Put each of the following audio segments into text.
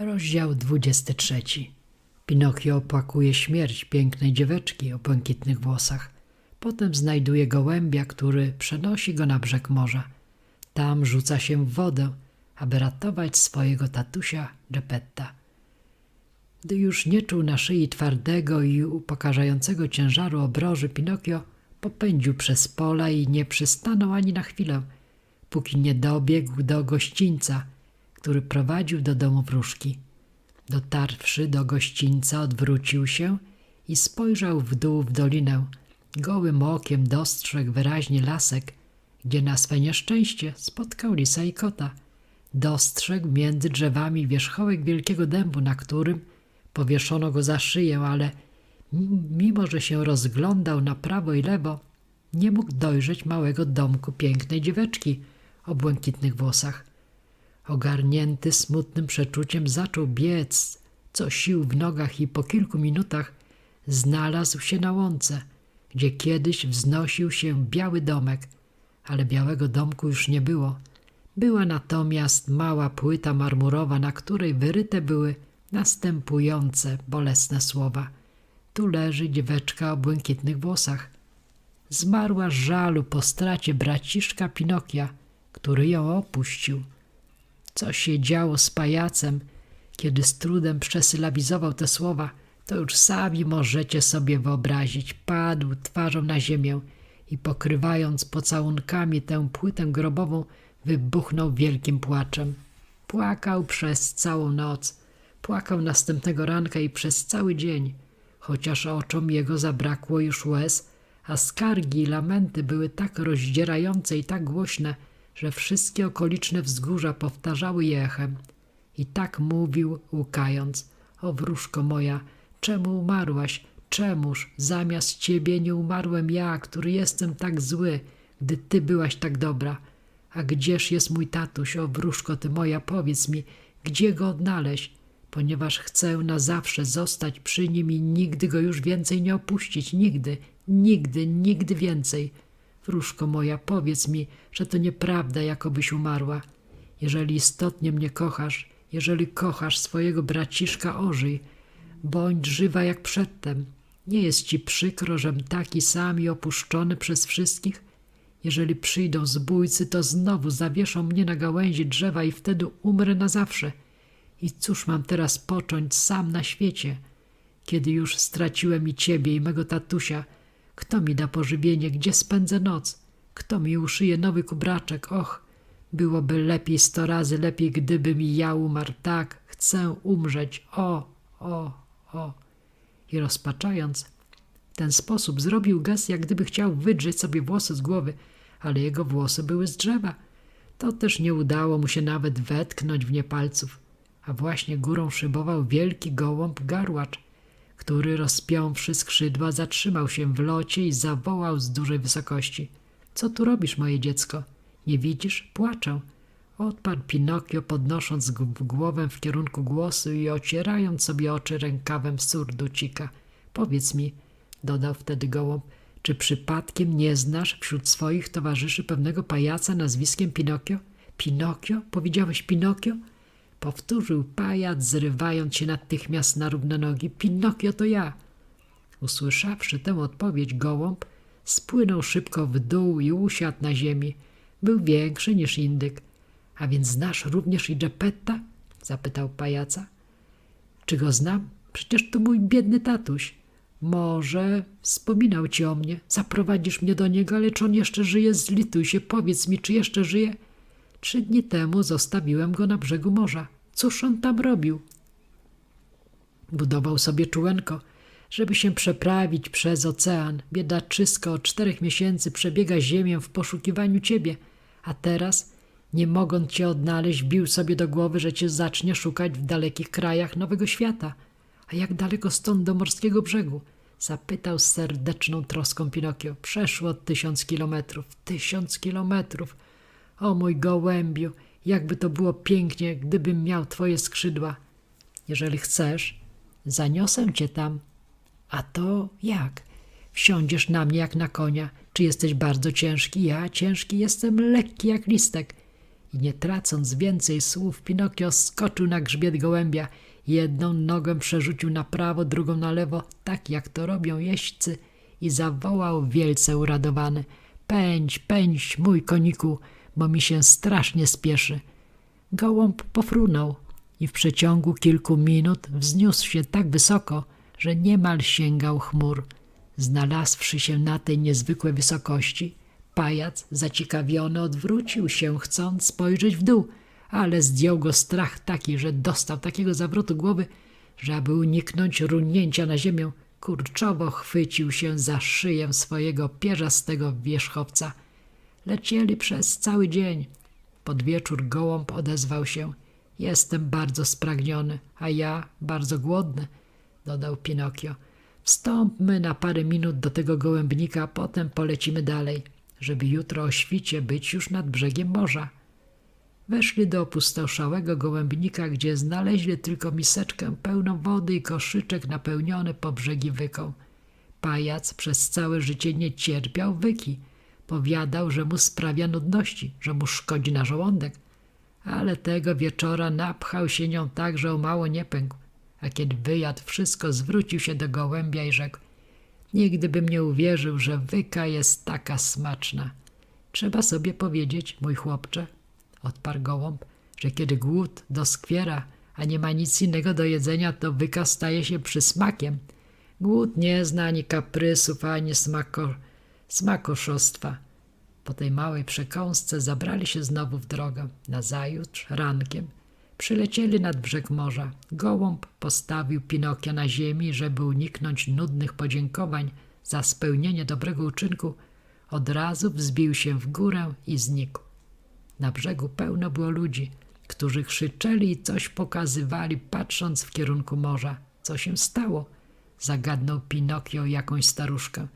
Rozdział 23. Pinokio opłakuje śmierć pięknej dzieweczki o błękitnych włosach. Potem znajduje gołębia, który przenosi go na brzeg morza. Tam rzuca się w wodę, aby ratować swojego tatusia Geppetta. Gdy już nie czuł na szyi twardego i upokarzającego ciężaru obroży, Pinokio popędził przez pola i nie przystanął ani na chwilę, póki nie dobiegł do gościńca, który prowadził do domu wróżki. Dotarwszy do gościńca, odwrócił się i spojrzał w dół w dolinę. Gołym okiem dostrzegł wyraźnie lasek, gdzie na swe nieszczęście spotkał lisa i kota. Dostrzegł między drzewami wierzchołek wielkiego dębu, na którym powieszono go za szyję, ale mimo, że się rozglądał na prawo i lewo, nie mógł dojrzeć małego domku pięknej dzieweczki o błękitnych włosach. Ogarnięty smutnym przeczuciem zaczął biec co sił w nogach i po kilku minutach znalazł się na łące, gdzie kiedyś wznosił się biały domek, ale białego domku już nie było. Była natomiast mała płyta marmurowa, na której wyryte były następujące bolesne słowa. Tu leży dzieweczka o błękitnych włosach. Zmarła żalu po stracie braciszka Pinokia, który ją opuścił. Co się działo z pajacem, kiedy z trudem przesylabizował te słowa, to już sami możecie sobie wyobrazić. Padł twarzą na ziemię i pokrywając pocałunkami tę płytę grobową, wybuchnął wielkim płaczem. Płakał przez całą noc, płakał następnego ranka i przez cały dzień, chociaż oczom jego zabrakło już łez, a skargi i lamenty były tak rozdzierające i tak głośne, że wszystkie okoliczne wzgórza powtarzały je echem. I tak mówił, łukając: O wróżko moja, czemu umarłaś? Czemuż zamiast ciebie nie umarłem ja, który jestem tak zły, gdy ty byłaś tak dobra? A gdzież jest mój tatuś, o wróżko ty moja, powiedz mi, gdzie go odnaleźć? Ponieważ chcę na zawsze zostać przy nim i nigdy go już więcej nie opuścić, nigdy, nigdy, nigdy więcej. Wróżko moja, powiedz mi, że to nieprawda, jakobyś umarła. Jeżeli istotnie mnie kochasz, jeżeli kochasz swojego braciszka, ożyj. Bądź żywa jak przedtem. Nie jest ci przykro, żem taki sam i opuszczony przez wszystkich? Jeżeli przyjdą zbójcy, to znowu zawieszą mnie na gałęzi drzewa i wtedy umrę na zawsze. I cóż mam teraz począć sam na świecie? Kiedy już straciłem i ciebie, i mego tatusia, kto mi da pożywienie, gdzie spędzę noc? Kto mi uszyje nowy kubraczek? Och, byłoby lepiej sto razy lepiej, gdybym ja umarł. Tak, chcę umrzeć. O, o, o. I rozpaczając, w ten sposób zrobił gest, jak gdyby chciał wydrzeć sobie włosy z głowy, ale jego włosy były z drzewa. To też nie udało mu się nawet wetknąć w nie palców, a właśnie górą szybował wielki gołąb garłacz, który rozpiąwszy skrzydła zatrzymał się w locie i zawołał z dużej wysokości. Co tu robisz, moje dziecko? Nie widzisz? Płaczę. Odparł Pinokio, podnosząc głowę w kierunku głosu i ocierając sobie oczy rękawem surducika. Powiedz mi, dodał wtedy gołąb, czy przypadkiem nie znasz wśród swoich towarzyszy pewnego pajaca nazwiskiem Pinokio? Pinokio? Powiedziałeś Pinokio? Powtórzył pajac, zrywając się natychmiast na równe nogi. Pinokio to ja. Usłyszawszy tę odpowiedź, gołąb spłynął szybko w dół i usiadł na ziemi. Był większy niż indyk. A więc znasz również i Geppetta? zapytał pajaca. Czy go znam? Przecież to mój biedny tatuś. Może wspominał ci o mnie. Zaprowadzisz mnie do niego, ale czy on jeszcze żyje? Zlituj się, powiedz mi, czy jeszcze żyje? Trzy dni temu zostawiłem go na brzegu morza. Cóż on tam robił? Budował sobie czułenko, żeby się przeprawić przez ocean. Biedaczysko od czterech miesięcy przebiega ziemię w poszukiwaniu ciebie, a teraz, nie mogąc cię odnaleźć, bił sobie do głowy, że cię zacznie szukać w dalekich krajach Nowego Świata. A jak daleko stąd do morskiego brzegu? Zapytał z serdeczną troską Pinokio. Przeszło tysiąc kilometrów. Tysiąc kilometrów. O mój gołębiu, jakby to było pięknie, gdybym miał twoje skrzydła. Jeżeli chcesz, zaniosę cię tam. A to jak? Wsiądziesz na mnie jak na konia. Czy jesteś bardzo ciężki? Ja ciężki jestem, lekki jak listek. I nie tracąc więcej słów, Pinokio skoczył na grzbiet gołębia. Jedną nogę przerzucił na prawo, drugą na lewo, tak jak to robią jeźdźcy i zawołał wielce uradowany. Pędź, pędź, mój koniku, bo mi się strasznie spieszy. Gołąb pofrunął i w przeciągu kilku minut wzniósł się tak wysoko, że niemal sięgał chmur. Znalazłszy się na tej niezwykłej wysokości, pajac zaciekawiony odwrócił się, chcąc spojrzeć w dół, ale zdjął go strach taki, że dostał takiego zawrotu głowy, że aby uniknąć runięcia na ziemię, kurczowo chwycił się za szyję swojego pierzastego wierzchowca. Lecieli przez cały dzień. Pod wieczór gołąb odezwał się. Jestem bardzo spragniony, a ja bardzo głodny, dodał Pinokio. Wstąpmy na parę minut do tego gołębnika, potem polecimy dalej, żeby jutro o świcie być już nad brzegiem morza. Weszli do opustoszałego gołębnika, gdzie znaleźli tylko miseczkę pełną wody i koszyczek napełniony po brzegi wyką. Pajac przez całe życie nie cierpiał wyki. Powiadał, że mu sprawia nudności, że mu szkodzi na żołądek. Ale tego wieczora napchał się nią tak, że o mało nie pękł. A kiedy wyjadł wszystko, zwrócił się do gołębia i rzekł Nigdy bym nie uwierzył, że wyka jest taka smaczna. Trzeba sobie powiedzieć, mój chłopcze, odparł gołąb, że kiedy głód doskwiera, a nie ma nic innego do jedzenia, to wyka staje się przysmakiem. Głód nie zna ani kaprysów, ani smako, smakoszostwa. Po tej małej przekąsce zabrali się znowu w drogę. Nazajutrz, rankiem, przylecieli nad brzeg morza. Gołąb postawił Pinokia na ziemi, żeby uniknąć nudnych podziękowań za spełnienie dobrego uczynku. Od razu wzbił się w górę i znikł. Na brzegu pełno było ludzi, którzy krzyczeli i coś pokazywali, patrząc w kierunku morza. Co się stało? Zagadnął Pinokio jakąś staruszkę.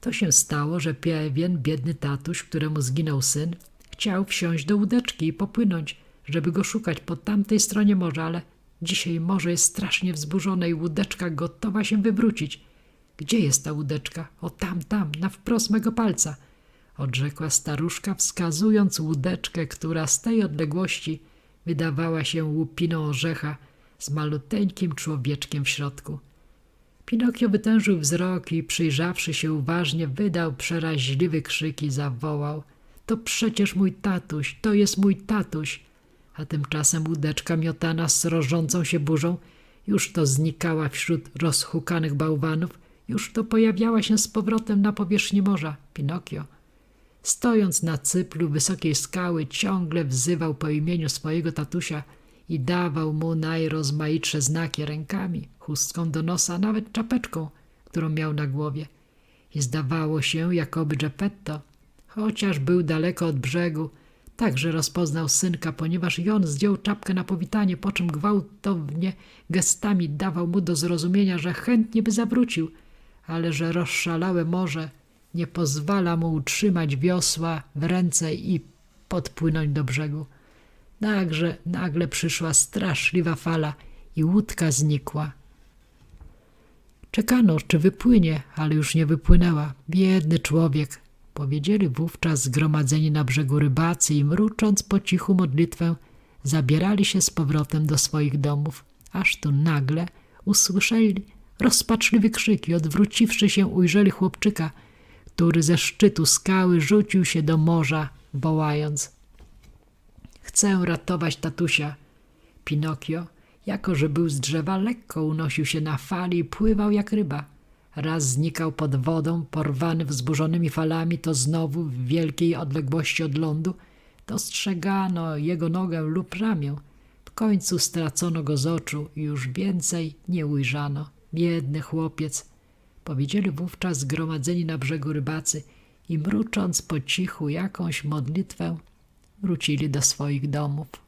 To się stało, że pewien biedny tatuś, któremu zginął syn, chciał wsiąść do łódeczki i popłynąć, żeby go szukać po tamtej stronie morza, ale dzisiaj morze jest strasznie wzburzone i łódeczka gotowa się wywrócić. Gdzie jest ta łódeczka? O tam, tam, na wprost mego palca – odrzekła staruszka, wskazując łódeczkę, która z tej odległości wydawała się łupiną orzecha z maluteńkim człowieczkiem w środku. Pinokio wytężył wzrok i przyjrzawszy się uważnie, wydał przeraźliwy krzyk i zawołał – to przecież mój tatuś, to jest mój tatuś! A tymczasem łódeczka miotana z rożącą się burzą już to znikała wśród rozhukanych bałwanów, już to pojawiała się z powrotem na powierzchni morza. Pinokio – Stojąc na cyplu wysokiej skały, ciągle wzywał po imieniu swojego tatusia i dawał mu najrozmaitsze znaki rękami, chustką do nosa, nawet czapeczką, którą miał na głowie. I zdawało się, jakoby Geppetto, chociaż był daleko od brzegu, także rozpoznał synka, ponieważ i on zdjął czapkę na powitanie, po czym gwałtownie gestami dawał mu do zrozumienia, że chętnie by zawrócił, ale że rozszalałe morze nie pozwala mu utrzymać wiosła w ręce i podpłynąć do brzegu. Nagle, nagle przyszła straszliwa fala i łódka znikła. Czekano, czy wypłynie, ale już nie wypłynęła. Biedny człowiek, powiedzieli wówczas zgromadzeni na brzegu rybacy i mrucząc po cichu modlitwę, zabierali się z powrotem do swoich domów, aż tu nagle usłyszeli rozpaczliwy krzyk i odwróciwszy się ujrzeli chłopczyka, który ze szczytu skały rzucił się do morza, wołając Chcę ratować tatusia. Pinokio, jako że był z drzewa, lekko unosił się na fali i pływał jak ryba. Raz znikał pod wodą, porwany wzburzonymi falami, to znowu w wielkiej odległości od lądu, dostrzegano jego nogę lub ramię. W końcu stracono go z oczu i już więcej nie ujrzano. Biedny chłopiec, Powiedzieli wówczas zgromadzeni na brzegu rybacy i mrucząc po cichu jakąś modlitwę, wrócili do swoich domów.